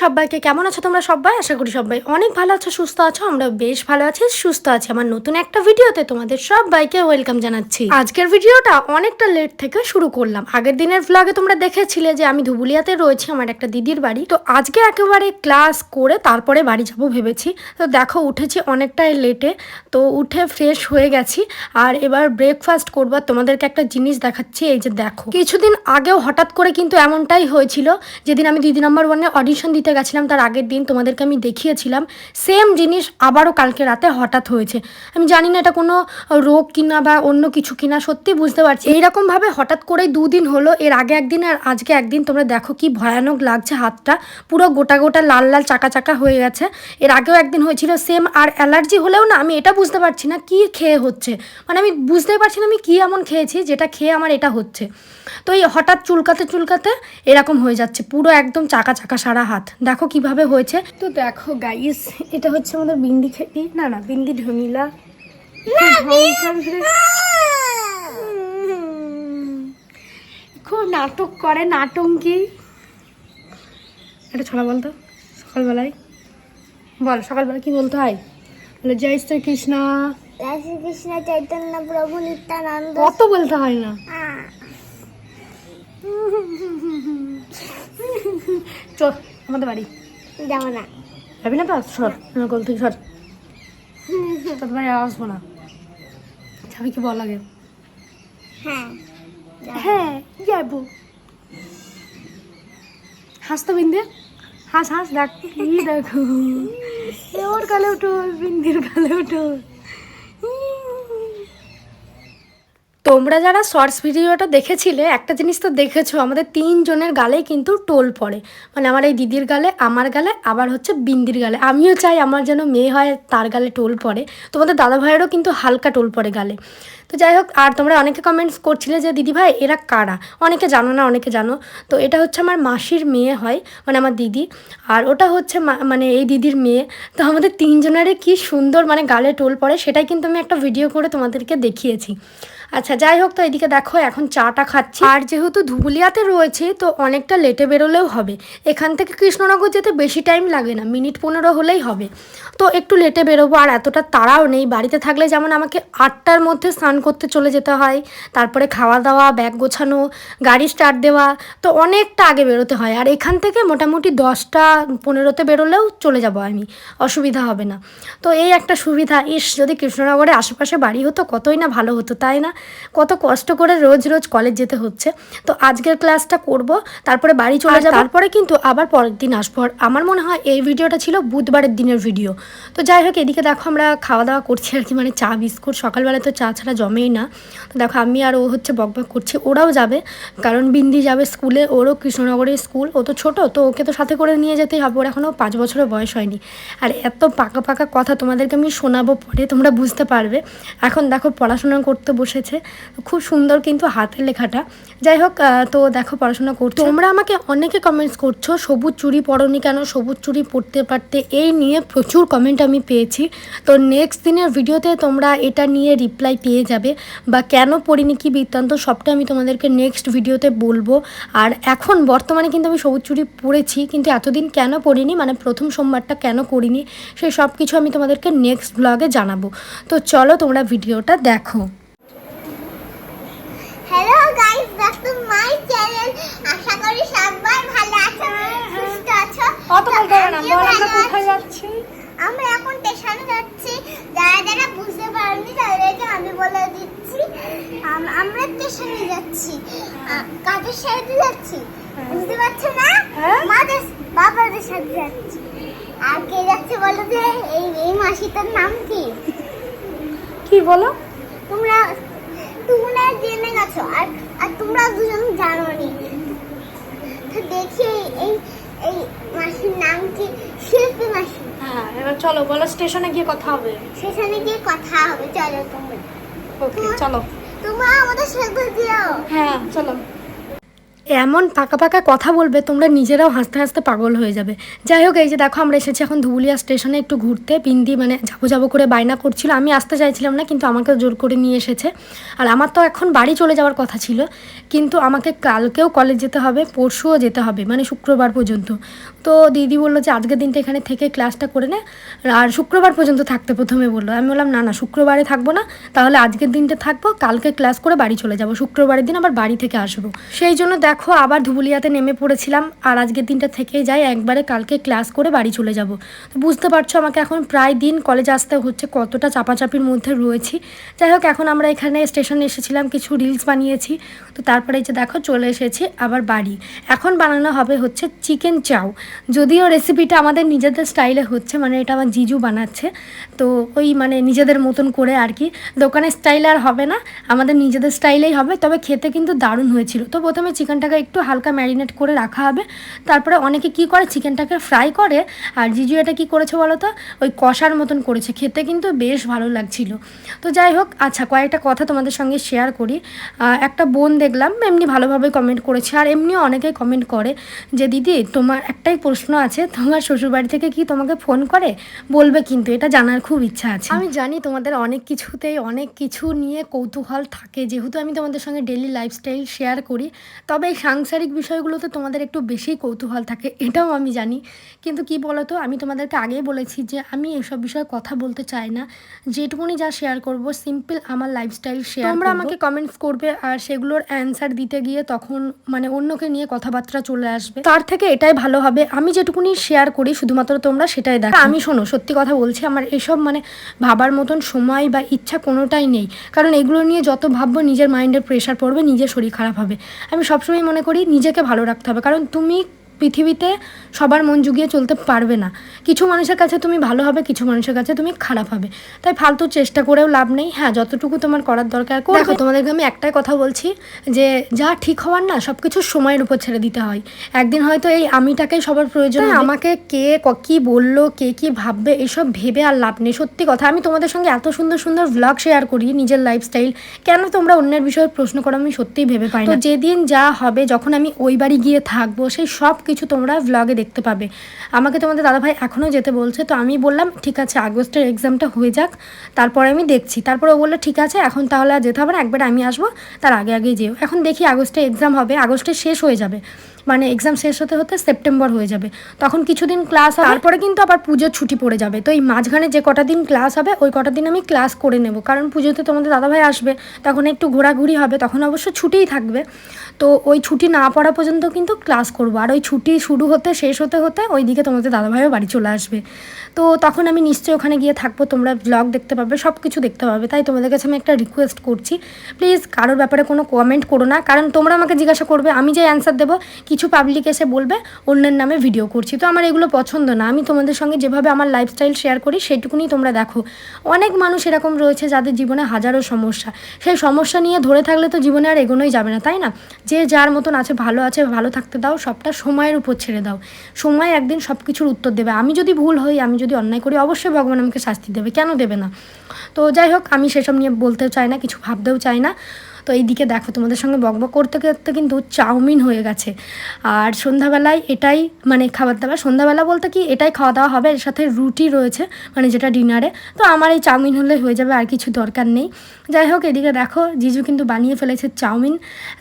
সবাইকে কেমন আছো তোমরা সবাই? আশা করি সবাই অনেক ভালো আছো, সুস্থ আছো আমরা বেশ ভালো আছি, সুস্থ আছি। আমার নতুন একটা ভিডিওতে তোমাদের সবাইকে ওয়েলকাম জানাচ্ছি। আজকের ভিডিওটা অনেকটা লেট থেকে শুরু করলাম। আগের দিনের ভ্লগে তোমরা দেখেছিলে যে আমি ধুবুলিয়াতে রয়েছি, আমার একটা দিদির বাড়ি। তো আজকে একেবারে ক্লাস করে তারপরে বাড়ি যাব ভেবেছি। তো দেখো, উঠেছি অনেকটাই লেটে তো উঠে ফ্রেশ হয়ে গেছি। আর এবার ব্রেকফাস্ট করব। আর তোমাদেরকে একটা জিনিস দেখাচ্ছি, এই যে দেখো। কিছুদিন আগেও হঠাৎ করে কিন্তু এমনটাই হয়েছিল। যেদিন আমি দিদি নাম্বার ওয়ানে অডিশন দিতে গেছিলাম, তার আগের দিন তোমাদেরকে আমি দেখিয়েছিলাম। সেম জিনিস আবারও কালকে রাতে হঠাৎ হয়েছে। আমি জানি না এটা কোনো রোগ কিনা বা অন্য কিছু কিনা, সত্যি বুঝতে পারছি এইরকমভাবে হঠাৎ করেই দুদিন হলো, এর আগে একদিন আর আজকে একদিন তোমরা দেখো কি ভয়ানক লাগছে হাতটা। পুরো গোটা গোটা লাল লাল চাকা চাকা হয়ে গেছে। এর আগেও একদিন হয়েছিল, সেম আর অ্যালার্জি হলেও না, আমি এটা বুঝতে পারছি না কি খেয়ে হচ্ছে। মানে আমি বুঝতেই পারছি না আমি কি এমন খেয়েছি, যেটা খেয়ে আমার এটা হচ্ছে। তো এই হঠাৎ চুলকাতে চুলকাতে এরকম হয়ে যাচ্ছে, পুরো একদম চাকা চাকা সারা হাত। দেখো কীভাবে হয়েছে। তো দেখো গাইস এটা হচ্ছে আমাদের বিন্দি খেতি না না বিন্দি ঢমিলা। খুব নাটক করে নাটঙ্কি। এটা ছড়া বলতো সকালবেলায়। বল সকালবেলা কি বলতে হয় বলে জয় শ্রী কৃষ্ণ কৃষ্ণ চৈতন্য প্রভু নিত্যানন্দ। কত বলতে হয় না। চল। আমাদের বাড়ি। যাব না। যাবি না তো? সর আমার গোল থেকে সর। তোর বাড়ি আসব না। যাবি কি বল আগে। হ্যাঁ হ্যাঁ যাব। হাস তো বিন্দে হাস হাস দেখ দেখো। এ ওর গালে উঠো বিন্দির গালে উঠো। তোমরা যারা শর্টস ভিডিওটা দেখেছিলে, একটা জিনিস তো দেখেছ, আমাদের তিনজনের গালে কিন্তু টোল পড়ে। মানে আমার এই দিদির গালে, আমার গালে, আবার হচ্ছে বিন্দির গালে। আমিও চাই আমার যেন মেয়ে হয়, তার গালে টোল পড়ে। তোমাদের দাদা ভাইয়েরও কিন্তু হালকা টোল পড়ে গালে। তো যাই হোক, আর তোমরা অনেকে কমেন্টস করছিলে যে দিদি ভাই এরা কারা? অনেকে জানো না, অনেকে জানো। তো এটা হচ্ছে আমার মাসির মেয়ে হয় মানে আমার দিদি। আর ওটা হচ্ছে মানে এই দিদির মেয়ে। তো আমাদের তিনজনেরই কি সুন্দর মানে গালে টোল পড়ে, সেটাই কিন্তু আমি একটা ভিডিও করে তোমাদেরকে দেখিয়েছি। আচ্ছা যাই হোক তো এদিকে দেখো, এখন চাটা খাচ্ছি। আর যেহেতু ধুবুলিয়াতে রয়েছে, তো অনেকটা লেটে বেরোলেও হবে। এখান থেকে কৃষ্ণনগর যেতে বেশি টাইম লাগে না, মিনিট পনেরো হলেই হবে। তো একটু লেটে বেরোবো, আর এতটা তাড়াও নেই। বাড়িতে থাকলে যেমন আমাকে আটটার মধ্যে স্নান করতে চলে যেতে হয়, তারপরে খাওয়া দাওয়া ব্যাগ গোছানো, গাড়ি স্টার্ট দেওয়া, তো অনেকটা আগে বেরোতে হয়। আর এখান থেকে মোটামুটি দশটা পনেরোতে বেরোলেও চলে যাব আমি, অসুবিধা হবে না। তো এই একটা সুবিধা, ইস, যদি কৃষ্ণনগরে আশেপাশে বাড়ি হতো, কতই না ভালো হতো, তাই না? কত কষ্ট করে রোজ রোজ কলেজ যেতে হচ্ছে। তো আজকের ক্লাসটা করব তারপরে বাড়ি চলে যাব। তারপরে কিন্তু আবার পরের দিন আসব। আর আমার মনে হয় এই ভিডিওটা ছিল বুধবারের দিনের ভিডিও তো যাই হোক এদিকে দেখো আমরা খাওয়া দাওয়া করছি আর কি মানে চা বিস্কুট সকালবেলা তো চা ছাড়া জমেই না। তো দেখো আমি আর ও হচ্ছে বকবক করছি ওরাও যাবে। কারণ বিন্দি যাবে স্কুলে ওরও কৃষ্ণনগরের স্কুল ও তো ছোটো তো ওকে তো সাথে করে নিয়ে যেতেই হবে। ওর এখনও পাঁচ বছরের বয়স হয়নি। আর এত পাকা পাকা কথা তোমাদেরকে আমি শোনাবো পরে তোমরা বুঝতে পারবে। এখন দেখো পড়াশোনা করতে বসেছে। খুব সুন্দর কিন্তু হাতের লেখাটা। যাই হোক তো দেখো পড়াশোনা করছ। তোমরা আমাকে অনেকে কমেন্টস করছ, সবুজ চুড়ি পরনি কেন, সবুজ চুড়ি পরতে পারতে, এই নিয়ে প্রচুর কমেন্ট আমি পেয়েছি। তো নেক্সট দিনের ভিডিওতে তোমরা এটা নিয়ে রিপ্লাই পেয়ে যাবে, বা কেন পড়িনি, কি বৃত্তান্ত, সবটা আমি তোমাদেরকে নেক্সট ভিডিওতে বলব। আর এখন বর্তমানে কিন্তু আমি সবুজ চুড়ি পরেছি কিন্তু এতদিন কেন পড়িনি মানে প্রথম সোমবারটা কেন করিনি সেই সব কিছু আমি তোমাদেরকে নেক্সট ব্লগে জানাব। তো চলো তোমরা ভিডিওটা দেখো hello guys back to my channel আশা করি সবাই ভালো আছো সুস্থ আছো। অত বলতে হবে না বল আমরা কোথায় যাচ্ছি? আমরা এখন স্টেশনে যাচ্ছি। যারা যারা বুঝতে পারেনি তাদেরকে আমি বলে দিচ্ছি। আম- আমরা স্টেশনে যাচ্ছি। কাদের সাথে যাচ্ছি। বুঝতে পারছ না? হ্যাঁ। মাদের বাবাদের সাথে যাচ্ছি। আর কে যাচ্ছে বলো যে এই এই মাসিটার নাম কি? কি বলো? তোমরা তোমরা জেনে গেছো। আর আর তোমরা দুজন জানো নি তো দেখি এই এই মাসির নাম কি? শিল্পী মাসি। হ্যাঁ এবার চলো বলো স্টেশনে গিয়ে কথা হবে। স্টেশনে গিয়ে কথা হবে চলো তোমরা। ওকে চলো। তোমরা আমাদের সাথে দিও হ্যাঁ চলো। এমন পাকা পাকা কথা বলবে, তোমরা নিজেরাও হাসতে হাসতে পাগল হয়ে যাবে। যাই হোক, এই যে দেখো, আমরা এসেছি এখন ধুবুলিয়া স্টেশনে একটু ঘুরতে। বিন্দি মানে যাব যাব করে বায়না করছিল। আমি আসতে চাইছিলাম না, কিন্তু আমাকে জোর করে নিয়ে এসেছে। আর আমার তো এখন বাড়ি চলে যাওয়ার কথা ছিল, কিন্তু আমাকে কালকেও কলেজ যেতে হবে, পরশুও যেতে হবে মানে শুক্রবার পর্যন্ত। তো দিদি বলল যে, আজকের দিনটা এখানে থেকে ক্লাসটা করে নে। আর শুক্রবার পর্যন্ত থাকতে প্রথমে বলল। আমি বললাম, না না, শুক্রবারে থাকব না। তাহলে আজকের দিনটা থাকব, কালকে ক্লাস করে বাড়ি চলে যাব। শুক্রবারের দিন আবার বাড়ি থেকে আসব। সেই জন্য দেখো আবার ধুবুলিয়াতে নেমে পড়েছিলাম আর আজকের দিনটা থেকেই যাই একবারে কালকে ক্লাস করে বাড়ি চলে যাব। তো বুঝতে পারছ আমাকে এখন প্রায় দিন কলেজে আসতে হচ্ছে, কতটা চাপাচাপির মধ্যে রয়েছি। যাই হোক, এখন আমরা এখানে স্টেশনে এসেছিলাম, কিছু রিলস বানিয়েছি। তো তারপরে যে দেখো, চলে এসেছি আবার বাড়ি। এখন বানানো হবে হচ্ছে চিকেন চাউ যদিও রেসিপিটা আমাদের নিজেদের স্টাইলে হচ্ছে মানে এটা আমার জিজু বানাচ্ছে। তো ওই মানে নিজেদের মতন করে আর কি। দোকানের স্টাইলে আর হবে না, আমাদের নিজেদের স্টাইলেই হবে, তবে খেতে কিন্তু দারুণ হয়েছিল। তো প্রথমে চিকেনটাকে একটু হালকা ম্যারিনেট করে রাখা হবে। তারপরে অনেকে কি করে? চিকেনটাকে ফ্রাই করে। আর জিজু এটা কী করেছে বলো তো? ওই কষার মতন করেছে। খেতে কিন্তু বেশ ভালো লাগছিল। তো যাই হোক আচ্ছা কয়েকটা কথা তোমাদের সঙ্গে শেয়ার করি। একটা বোন দেখলাম, এমনি ভালোভাবে কমেন্ট করেছে। আর এমনিও অনেকেই কমেন্ট করে যে, দিদি, তোমার একটাই প্রশ্ন আছে, তোমার শ্বশুরবাড়ি থেকে কি তোমাকে ফোন করে? বলবে কিন্তু, এটা জানার খুব ইচ্ছা আছে। আমি জানি তোমাদের অনেক কিছুতেই অনেক কিছু নিয়ে কৌতূহল থাকে। যেহেতু আমি তোমাদের সঙ্গে ডেলি লাইফস্টাইল শেয়ার করি, তবে এই সাংসারিক বিষয়গুলোতে তোমাদের একটু বেশি কৌতূহল থাকে এটাও আমি জানি। কিন্তু কি বলতো আমি তোমাদেরকে আগেই বলেছি যে আমি এসব বিষয়ে কথা বলতে চাই না। যেটুকুনি যা শেয়ার করব সিম্পল আমার লাইফস্টাইল শেয়ার তোমরা আমাকে কমেন্টস করবে আর সেগুলোর অ্যান্সার দিতে গিয়ে তখন মানে অন্যকে নিয়ে কথাবার্তা চলে আসবে। তার থেকে এটাই ভালো হবে। আমি যেটুকুনি শেয়ার করি শুধুমাত্র তোমরা সেটাই দেখো। আমি শোনো সত্যি কথা বলছি আমার এসব মানে ভাবার মতন সময় বা ইচ্ছা কোনোটাই নেই। কারণ এগুলো নিয়ে যত ভাববো নিজের মাইন্ডের প্রেশার পড়বে নিজের শরীর খারাপ হবে। আমি সবসময় মনে করি নিজেকে ভালো রাখতে হবে। কারণ তুমি পৃথিবীতে সবার মন জুগিয়ে চলতে পারবে না। কিছু মানুষের কাছে তুমি ভালো হবে কিছু মানুষের কাছে তুমি খারাপ হবে। তাই ফালতু চেষ্টা করেও লাভ নেই। হ্যাঁ যতটুকু তোমার করার দরকার দেখো তোমাদেরকে আমি একটাই কথা বলছি যে যা ঠিক হওয়ার না সব কিছু সময়ের উপর ছেড়ে দিতে হয়। একদিন হয়তো এই আমিটাকেই সবার প্রয়োজন আমাকে কে ক- বলল কে কি ভাববে এসব ভেবে আর লাভ নেই। সত্যি কথা আমি তোমাদের সঙ্গে এত সুন্দর সুন্দর ভ্লগ শেয়ার করি নিজের লাইফস্টাইল কেন তোমরা অন্যের বিষয়ে প্রশ্ন করো আমি সত্যিই ভেবে পাই না। তো যেদিন যা হবে যখন আমি ওই বাড়ি গিয়ে থাকব সেই সব কিছু তোমরা ভ্লগে দেখতে পাবে। আমাকে তোমাদের দাদাভাই এখনও যেতে বলছে, তো আমি বললাম, ঠিক আছে, আগস্টের এক্সামটা হয়ে যাক, তারপরে আমি দেখছি। তারপরে ও বলল, ঠিক আছে, এখন তাহলে আর যেতে হবে না, একবার আমি আসব, তার আগে আগেই যেও। এখন দেখি আগস্টে এক্সাম হবে আগস্টে শেষ হয়ে যাবে। মানে এক্সাম শেষ হতে হতে সেপ্টেম্বর হয়ে যাবে। তখন কিছুদিন ক্লাস তারপরে কিন্তু আবার পুজোর ছুটি পড়ে যাবে। তো এই মাঝখানে যে কটা দিন ক্লাস হবে, ওই কটা দিন আমি ক্লাস করে নেব। কারণ পুজোতে তোমাদের দাদাভাই আসবে, তখন একটু ঘোরাঘুরি হবে, তখন অবশ্য ছুটিই থাকবে। তো ওই ছুটি না পড়া পর্যন্ত কিন্তু ক্লাস করব। আর ওই ছুটি শুরু হতে, শেষ হতে হতে ওইদিকে তোমাদের দাদাভাইও বাড়ি চলে আসবে। তো তখন আমি নিশ্চয়ই ওখানে গিয়ে থাকব, তোমরা ব্লগ দেখতে পাবে সব কিছু দেখতে পাবে। তাই তোমাদের কাছে আমি একটা রিকোয়েস্ট করছি। প্লিজ কারোর ব্যাপারে কোনো কমেন্ট করো না, কারণ তোমরা আমাকে জিজ্ঞাসা করবে, আমি যে অ্যান্সার দেবো, কিছু পাবলিক এসে বলবে, অন্যের নামে ভিডিও করছি। তো আমার এগুলো পছন্দ না, আমি তোমাদের সঙ্গে যেভাবে আমার লাইফস্টাইল শেয়ার করি, সেটুকুনি তোমরা দেখো। অনেক মানুষ এরকম রয়েছে যাদের জীবনে হাজারো সমস্যা। সেই সমস্যা নিয়ে ধরে থাকলে তো জীবনে আর এগোনোই যাবে না, তাই না? যে যার মতন আছে, ভালো আছে, ভালো থাকতে দাও, সবটা সময়ের উপর ছেড়ে দাও। সময় একদিন সব কিছুর উত্তর দেবে। আমি যদি ভুল হই, আমি যদি অন্যায় করি, অবশ্যই ভগবান আমাকে শাস্তি দেবে। কেন দেবে না? তো যাই হোক, আমি সেসব নিয়ে বলতেও চাই না, কিছু ভাবতেও চাই না। তো এইদিকে দেখো, তোমাদের সঙ্গে বকবক করতে করতে কিন্তু চাউমিন হয়ে গেছে। আর সন্ধ্যাবেলায় এটাই মানে খাবার দাবার, সন্ধ্যাবেলা বলতে কি এটাই খাওয়া দাওয়া হবে, এর সাথে রুটি রয়েছে মানে যেটা ডিনারে তো আমার এই চাউমিন হলে হয়ে যাবে, আর কিছু দরকার নেই। যাই হোক, এদিকে দেখো, জিজু কিন্তু বানিয়ে ফেলেছে চাউমিন।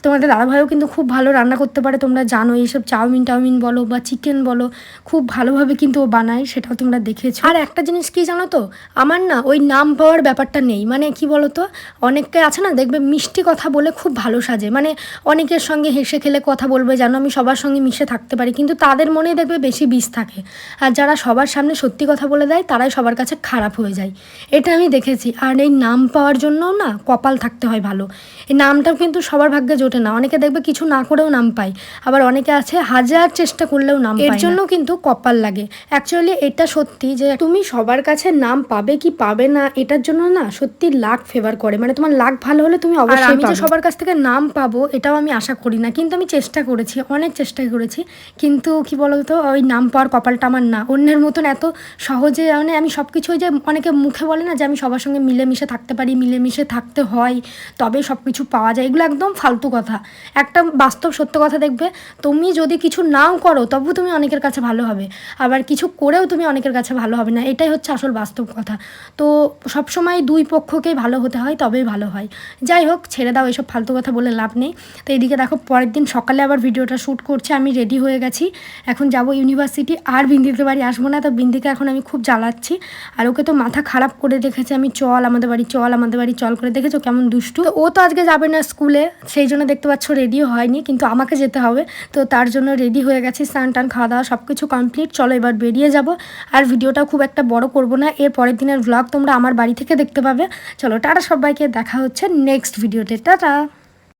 তোমাদের দাদাভাইও কিন্তু খুব ভালো রান্না করতে পারে, তোমরা জানো, এইসব চাউমিন টাউমিন বলো বা চিকেন বলো, খুব ভালোভাবে কিন্তু ও বানায়, সেটাও তোমরা দেখেছ। আর একটা জিনিস কি জানো তো? আমার না ওই নাম পাওয়ার ব্যাপারটা নেই। মানে কি বলো তো অনেকে আছে না, দেখবে মিষ্টি কথা বলে খুব ভালো সাজে। মানে অনেকের সঙ্গে হেসে খেলে কথা বলবে যেন আমি সবার সঙ্গে মিশে থাকতে পারি কিন্তু তাদের মনে দেখবে বেশি বিষ থাকে। আর যারা সবার সামনে সত্যি কথা বলে দেয় তারাই সবার কাছে খারাপ হয়ে যায়। এটা আমি দেখেছি। আর এই নাম পাওয়ার জন্যও না কপাল থাকতে হয় ভালো। এই নামটাও কিন্তু সবার ভাগ্যে জোটে না। অনেকে দেখবে কিছু না করেও নাম পায়। আবার অনেকে আছে হাজার চেষ্টা করলেও নাম এর জন্য কিন্তু কপাল লাগে। অ্যাকচুয়ালি এটা সত্যি যে তুমি সবার কাছে নাম পাবে কি পাবে না এটার জন্য না সত্যি লাক ফেভার করে। মানে তোমার লাক ভালো হলে তুমি অবশ্যই আমি যে সবার কাছ থেকে নাম পাবো এটাও আমি আশা করি না কিন্তু আমি চেষ্টা করেছি অনেক চেষ্টা করেছি। কিন্তু কি বলতো ওই নাম পাওয়ার কপালটা আমার না। অন্যের মতন এত সহজে মানে আমি সব কিছু যে অনেকে মুখে বলে না যে আমি সবার সঙ্গে মিলেমিশে থাকতে পারি মিলেমিশে থাকতে হয় তবে সব কিছু পাওয়া যায়। এগুলো একদম ফালতু কথা। একটা বাস্তব সত্য কথা দেখবে তুমি যদি কিছু নাও করো তবু তুমি অনেকের কাছে ভালো হবে। আবার কিছু করেও তুমি অনেকের কাছে ভালো হবে না। এটাই হচ্ছে আসল বাস্তব কথা। তো সবসময় দুই পক্ষকেই ভালো হতে হয় তবেই ভালো হয়। যাই হোক ছেড়ে দাও, এসব ফালতু কথা বলে লাভ নেই। তো এইদিকে দেখো, পরের দিন সকালে আবার ভিডিওটা শ্যুট করছে, আমি রেডি হয়ে গেছি। এখন যাব ইউনিভার্সিটি আর বিন্দিতে বাড়ি আসব না, তো বিন্দিকে এখন আমি খুব জ্বালাচ্ছি। আর ওকে তো মাথা খারাপ করে রেখেছে, আমি চল আমাদের বাড়ি, চল আমাদের বাড়ি, চল করে দেখেছ কেমন দুষ্টু। ও তো আজকে যাবে না স্কুলে, সেই জন্য দেখতে পাচ্ছ রেডিও হয়নি, কিন্তু আমাকে যেতে হবে। তো তার জন্য রেডি হয়ে গেছি, স্নান টান, খাওয়া দাওয়া সব কিছু কমপ্লিট চলো এবার বেরিয়ে যাব। আর ভিডিওটা খুব একটা বড় করব না, এর পরের দিনের ভ্লগ তোমরা আমার বাড়ি থেকে দেখতে পাবে। চলো, টাটা সবাইকে, দেখা হচ্ছে নেক্সট ভিডিওতে টাটা।